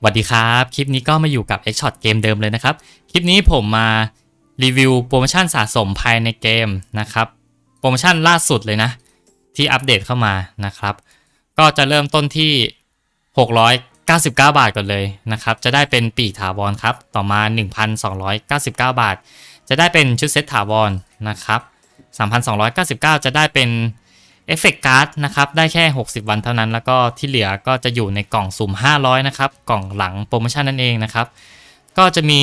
สวัสดีครับ คลิปนี้ก็มาอยู่กับ X Shot เกมเดิมเลยนะครับ คลิปนี้ผมมารีวิวโปรโมชั่นสะสมภายในเกมนะครับ โปรโมชั่นล่าสุดเลยนะ ที่อัปเดตเข้ามานะครับ ก็จะเริ่มต้นที่ 699 บาทก่อนเลยนะครับ จะได้เป็นปีกถาวรครับ ต่อมา 1,299 บาท จะได้เป็นชุดเซตถาวรนะครับ 3,299 จะได้เป็น เอฟเฟกการ์ดนะครับได้แค่ 60 วันเท่านั้น แล้วก็ที่เหลือก็จะอยู่ในกล่องสุ่ม 500 นะครับ กล่องหลังโปรโมชั่นนั่นเองนะครับ ก็จะมี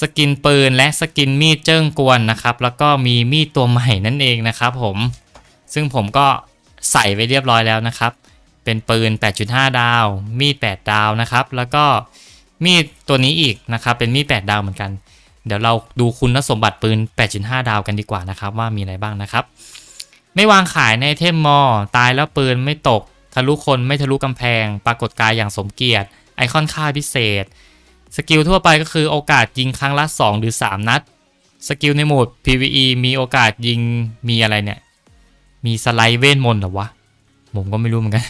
สกินปืนและสกินมีดเจิ้งกวนนะครับ แล้วก็มีมีดตัวใหม่นั่นเองนะครับผม ซึ่งผมก็ใส่ไว้เรียบร้อยแล้วนะครับ เป็นปืน 8.5 ดาว มีด 8 ดาวนะครับ แล้วก็มีดตัวนี้อีกนะครับ เป็นมีด 8 ดาวเหมือนกัน เดี๋ยวเราดูคุณสมบัติปืน 8.5 ดาวกันดีกว่านะครับ ว่ามีอะไรบ้างนะครับ ไม่วางขายในเทมมอ ตายแล้วปืนไม่ตก ทะลุคนไม่ทะลุกำแพง ปรากฏกายอย่างสมเกียรติ ไอคอนค่าพิเศษ สกิลทั่วไปก็คือโอกาสยิงครั้งละ 2 หรือ 3 นัด สกิลในโหมด PVE มีโอกาสยิงมีอะไรเนี่ย มีสไลด์เวทมนต์เหรอวะ ผมก็ไม่รู้เหมือนกัน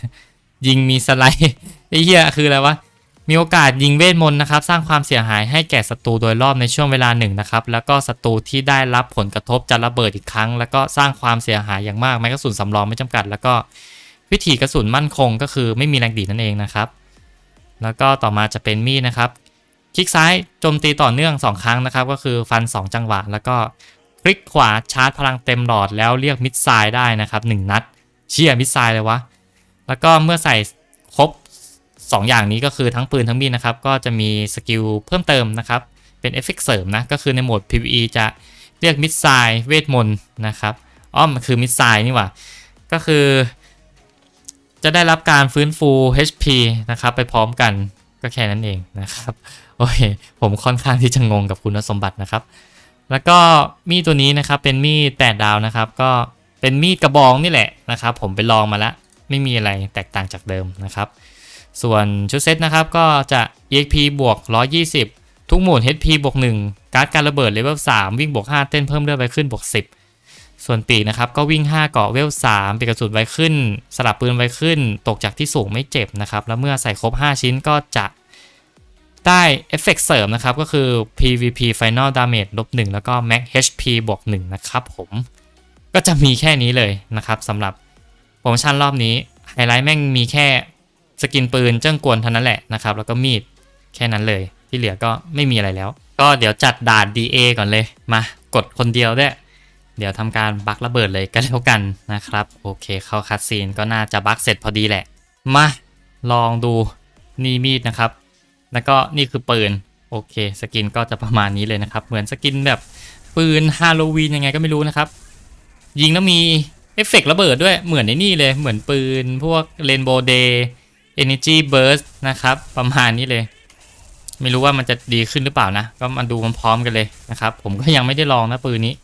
ยิงมีสไลด์ไอ้เหี้ยคืออะไรวะ มีโอกาสยิงเวทมนต์นะครับสร้างความเสียหายให้แก่ศัตรูโดยรอบในช่วงเวลาหนึ่งนะครับแล้วก็ศัตรูที่ได้รับผลกระทบจะระเบิดอีกครั้ง แล้วก็สร้างความเสียหายอย่างมากแม้กระสุนสำรองไม่จำกัด แล้วก็วิธีกระสุนมั่นคงก็คือไม่มีแรงดีนั่นเองนะครับ แล้วก็ต่อมาจะเป็นมีดนะครับ คลิกซ้ายโจมตีต่อเนื่อง 2 ครั้งนะครับ ก็คือฟัน 2 จังหวะ แล้วก็คลิกขวาชาร์จพลังเต็มหลอดแล้วเรียกมิดไซด์ได้นะครับ1นัด เชี่ยมิดไซด์เลยวะแล้วก็เมื่อใส่ครบ 2ออย่างนี้ก็คือทั้งปืนทั้งมีดนะครับ ก็จะมีสกิลเพิ่มเติมนะครับ เป็นเอฟเฟกต์เสริมนะ ก็คือในโหมด PVE จะเรียกมิดไซด์เวทมนต์นะครับอ้อมันคือมิดไซด์นี่หว่า ก็คือ จะได้รับการฟื้นฟู HP นะครับไปพร้อมกันก็แค่นั้นเองนะครับโอเคผมค่อนข้างที่จะงงกับคุณสมบัตินะครับ แล้วก็มีดตัวนี้นะครับเป็นมีดแปดดาวนะครับ ก็เป็นมีดกระบองนี่แหละนะครับ ผมไปลองมาแล้วไม่มีอะไรแตกต่างจากเดิมนะครับ ส่วนชุดเซตนะครับก็จะ EXP บวก 120 ทุกหมวด HP บวก 1 การ์ดการระเบิดเลเวล 3 วิ่งบวก 5 เต้นเพิ่มเลือดไวขึ้นบวก 10 ส่วนปีกนะครับก็วิ่ง 5 เกาะเวล 3 ปีกกระสุนไวขึ้น สลับปืนไวขึ้น ตกจากที่สูงไม่เจ็บนะครับ แล้วเมื่อใส่ครบ 5 ชิ้นก็จะได้เอฟเฟกต์เสริมนะครับ ก็คือ PVP Final Damage ลบ1แล้วก็ Max HP บวก1นะครับผม ก็จะมีแค่นี้เลยนะครับสำหรับโปรโมชั่นรอบนี้ ไฮไลท์แม่งมีแค่ สกินปืนเจ้งกวนเท่านั้นแหละนะครับแล้วก็มีดแค่นั้นเลยที่เหลือก็ไม่มีอะไรแล้ว ก็เดี๋ยวจัดด่าน DA ก่อนเลยมากดคนเดียวด้เดี๋ยวทำการบักระเบิดเลยก็แล้วกันนะครับ โอเคเข้าคัดซีนก็น่าจะบักเสร็จพอดีแหละ มาลองดูนี่มีดนะครับ แล้วก็นี่คือปืนโอเค สกินก็จะประมาณนี้เลยนะครับ เหมือนสกินแบบปืนฮาโลวีนยังไงก็ไม่รู้นะครับ ยิงแล้วมีเอฟเฟกต์ระเบิดด้วยเหมือนในนี่เลยเหมือนปืนพวกเรนโบว์เดย์ Energy Burst นะครับ ประมาณนี้เลย ไม่รู้ว่ามันจะดีขึ้นหรือเปล่านะ ก็มาดูพร้อมๆกันเลยนะครับ ผมก็ยังไม่ได้ลองนะปืนนี้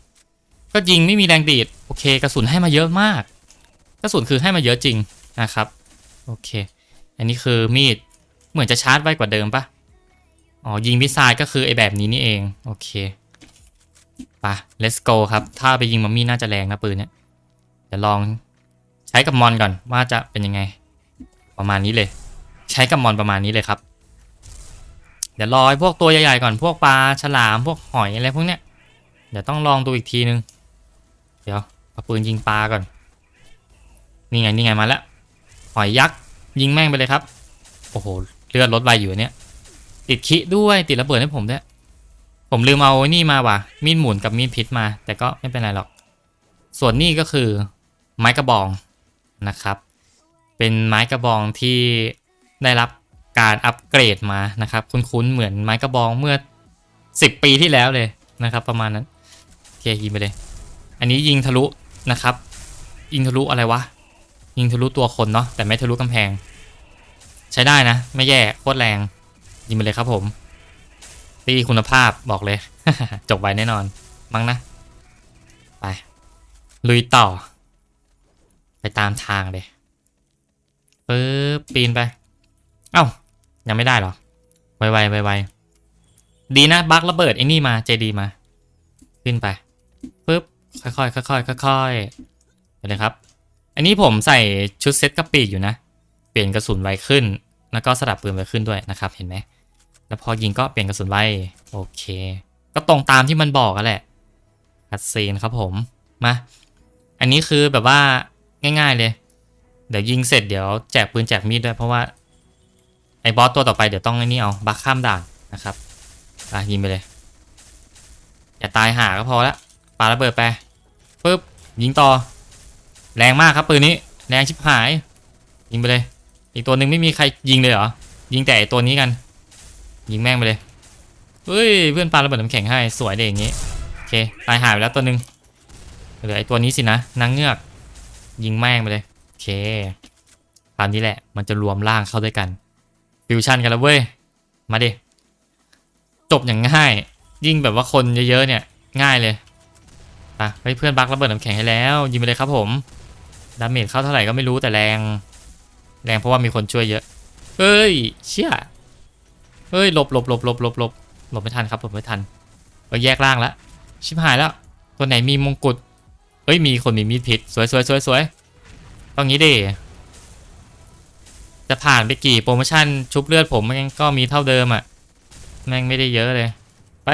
ก็ยิงไม่มีแรงดีด โอเค กระสุนให้มาเยอะมาก กระสุนคือให้มาเยอะจริงนะครับ โอเค อันนี้คือมีด เหมือนจะชาร์จไวกว่าเดิมปะอ๋อ ยิงมิสไซล์ก็คือไอแบบนี้นี่เอง โอเคไป let's go ครับ ถ้าไปยิงมัมมี่น่าจะแรงนะปืนเนี้ยเดี๋ยวลองใช้กับมอนก่อนว่าจะเป็นยังไง ประมาณนี้เลย ใช้กับมอนประมาณนี้เลยครับ เดี๋ยวรอพวกตัวใหญ่ๆก่อนพวกปลาฉลามพวกหอยอะไรพวกเนี้ยเดี๋ยวต้องลองดูอีกทีนึง เดี๋ยวเอาปืนยิงปลาก่อน นี่ไงนี่ไงมาแล้ว หอยยักษ์ยิงแม่งไปเลยครับ โอ้โหเลือดลดไวอยู่เนี้ยติดคิด้วยติดระเบิดให้ผมด้วยผมลืมเอานี่มาว่ะ มีดหมุนกับมีดพิษมา แต่ก็ไม่เป็นไรหรอก ส่วนนี่ก็คือไม้กระบองนะครับ เป็นไม้กระบองที่ได้รับการอัปเกรดมานะครับ คุ้นๆเหมือนไม้กระบองเมื่อ 10 ปีที่แล้วเลยนะครับ ประมาณนั้นโอเคยิงไปเลย อันนี้ยิงทะลุนะครับ ยิงทะลุอะไรวะ ยิงทะลุตัวคนเนาะแต่ไม่ทะลุกำแพง ใช้ได้นะ ไม่แย่โคตรแรง ยิงไปเลยครับผมตีคุณภาพบอกเลย จบไวแน่นอน มั้งนะ ไป ลุยต่อ ไปตามทางเลย ปึ๊บปีนไป เอ้า ยังไม่ได้หรอ ไวไวไวไวดีนะบักระเบิดไอ้นี่มาเจดีมา ขึ้นไปปึ๊บค่อยๆค่อยๆค่อยๆไปเลยครับ อันนี้ผมใส่ชุดเซ็ตกระปีกอยู่นะ เปลี่ยนกระสุนไวขึ้น แล้วก็สลับปืนไปขึ้นด้วยนะครับ เห็นไหม แล้วพอยิงก็เปลี่ยนกระสุนไวโอเค ก็ตรงตามที่มันบอกกันแหละคัดซีนครับผม มา อันนี้คือแบบว่าง่าย ๆเลย เดี๋ยวยิงเสร็จเดี๋ยวแจกปืนแจกมีดด้วยเพราะว่าไอ้บอสตัวต่อไปเดี๋ยวต้องไอ้นี่เอาบักข้ามด่านนะครับอะยิงไปเลย อย่าตายหาก็พอละปาระเบิดไปปึ๊บยิงต่อ แรงมากครับปืนนี้ แรงชิบหาย ยิงไปเลย อีกตัวหนึ่งไม่มีใครยิงเลยเหรอ ยิงแต่ตัวนี้กัน ยิงแม่งไปเลยเฮ้ยเพื่อนปาระเบิดน้ำแข็งให้สวยเด็อย่างงี้โอเคตายหายไปแล้วตัวหนึ่งเหลือไอ้ตัวนี้สินะนางเงือก ยิงแม่งไปเลย เคตามนี้แหละมันจะรวมร่างเข้าด้วยกันฟิวชั่นกันแล้วเว้ย มาดิ จบอย่างง่าย ยิ่งแบบว่าคนเยอะๆเนี่ย ง่ายเลยอะเฮ้ยเพื่อนบักระเบิดน้ำแข็งให้แล้ว ยิงไปเลยครับผมดาเมจเข้าเท่าไหร่ก็ไม่รู้แต่แรง แรงเพราะว่ามีคนช่วยเยอะเฮ้ย เชี่ยเฮ้ยหลบหลบหลบหลบหลบหลบหลบไม่ทันครับหลบไม่ทันเอแยกร่างแล้วชิบหายแล้วตัวไหนมีมงกุฎเฮ้ยมีคนมีมีดพิษสวยสวยสวยสวย ตองงี้ดิจะผ่านไปกี่โปรโมชั่นชุบเลือดผมแม่งก็มีเท่าเดิมอะ แม่งไม่ได้เยอะเลย ไป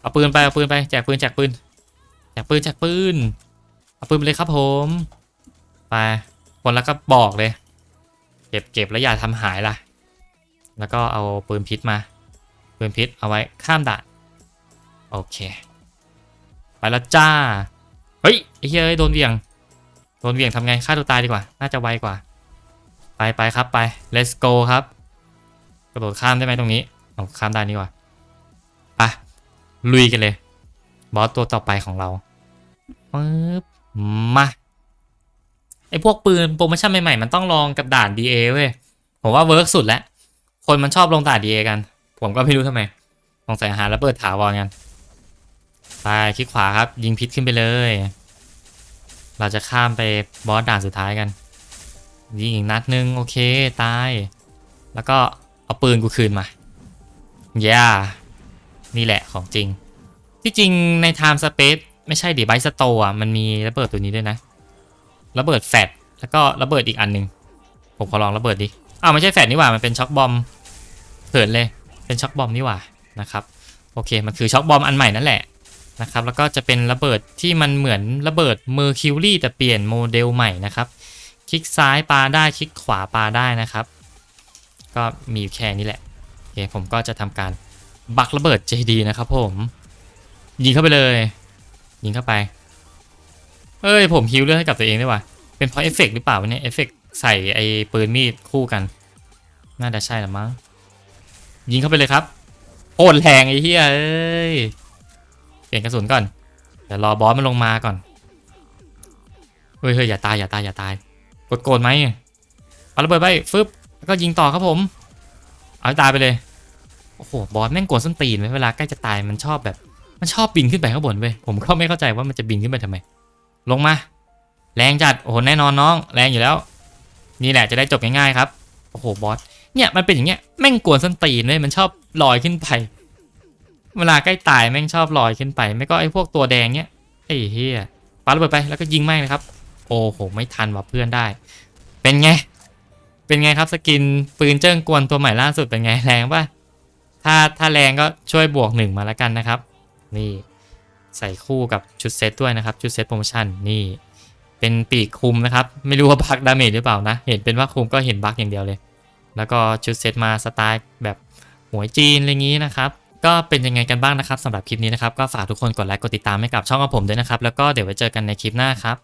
เอาปืนไปเอาปืนไปแจกปืนแจกปืนแจกปืนแจกปืนเอาปืนไปเลยครับผมไปคนแล้วก็บอกเลย เก็บเก็บแล้วอย่าทำหายล่ะ แล้วก็เอาปืนพิษมา ปืนพิษเอาไว้ข้ามด่านโอเค ไปแล้วจ้า เฮ้ยไอ้เหี้ยโดนเหวี่ยง โดนเหวี่ยงทำไงฆ่าตัวตายดีกว่า น่าจะไวกว่า ไปไปครับไป let's go ครับ กระโดดข้ามได้ไหมตรงนี้เอาข้ามได้นี่กว่าไปลุยกันเลย บอสตัวต่อไปของเราปึ๊บมาไอพวกปืนโปรโมชั่นใหม่ๆ มันต้องลองกับด่าน DA เว้ย ผมว่าเวิร์กสุดแล้ว คนมันชอบลงด่าน DA กัน ผมก็ไม่รู้ทำไมสงสัยหาแล้วเปิดถาวรกันไปคลิกขวาครับ ยิงพิษขึ้นไปเลย เราจะข้ามไปบอสด่านสุดท้ายกันยิงอีกนัดนึงโอเคตาย แล้วก็เอาปืนกูคืนมาย่านี่แหละของจริง ที่จริงใน Time Space ไม่ใช่ดิไบสโตอะมันมีระเบิดตัวนี้ด้วยนะ ระเบิดแฟดแล้วก็ระเบิดอีกอันหนึ่งผมขอลองระเบิดดิอ้าวไม่ใช่แฟดนี่หว่ามันเป็นช็อคบอมเผินเลยเป็นช็อคบอมนี่หว่านะครับโอเคมันคือช็อคบอมอันใหม่นั่นแหละ นะครับแล้วก็จะเป็นระเบิดที่มันเหมือนระเบิดเมอร์คิวรี่แต่เปลี่ยนโมเดลใหม่นะครับ คลิกซ้ายปาได้คลิกขวาปาได้นะครับ ก็มีแค่นี้แหละโอเคผมก็จะทำการบักระเบิด JD นะครับผมยิงเข้าไปเลย ยิงเข้าไป เอ้ย ผมฮิวเลือดให้กับตัวเองได้ว่ะเป็นเพราะเอฟเฟกต์หรือเปล่าเนี่ยเอฟเฟกต์ใส่ไอ้ปืนมีดคู่กัน น่าจะใช่ละมั้งยิงเข้าไปเลยครับโคตรแรงไอ้เหี้ยเอ้ย เปลี่ยนกระสุนก่อนเดี๋ยวรอบอสมันลงมาก่อนเฮ้ยเฮ้ยอย่าตายอย่าตายอย่าตายกดโกนไหมเอาระเบิดไปฟึบแล้วก็ยิงต่อครับผม เอาตายไปเลยโอ้โหบอสแม่งกวนส้นตีนไว้เวลาใกล้จะตายมันชอบแบบ มันชอบบินขึ้นไปข้างบนเว้ยผมก็ไม่เข้าใจว่ามันจะบินขึ้นไปทำไม ลงมา แรงจัดโอ้โหแน่นอนน้อง แรงอยู่แล้ว นี่แหละจะได้จบง่ายๆครับโอ้โหบอสเนี่ยมันเป็นอย่างเงี้ยแม่งกวนส้นตีนเว้ยมันชอบลอยขึ้นไป เวลาใกล้ตายแม่งชอบลอยขึ้นไป ไม่ก็ไอ้พวกตัวแดงเนี้ยไอ้เฮียปาระเบิดไปแล้วก็ยิงแม่งเลยครับ โอ้โห ไม่ทันว่ะเพื่อนได้ เป็นไง เป็นไงครับสกินปืนเจิ้งกวนตัวใหม่ล่าสุดเป็นไงแรงป่ะถ้าถ้าแรงก็ช่วยบวกหนึ่งมาแล้วกันนะครับ นี่ใส่คู่กับชุดเซตด้วยนะครับ ชุดเซตโปรโมชั่นนี่เป็นปีกคุมนะครับ ไม่รู้ว่าบักดาเมจหรือเปล่านะ เห็นเป็นว่าคุมก็เห็นบักอย่างเดียวเลย แล้วก็ชุดเซตมาสไตล์แบบหวยจีนอะไรอย่างนี้นะครับ ก็เป็นยังไงกันบ้างนะครับสำหรับคลิปนี้นะครับก็ฝากทุกคนกดไลค์กดติดตามให้กับช่องของผมด้วยนะครับแล้วก็เดี๋ยวไว้เจอกันในคลิปหน้าครับ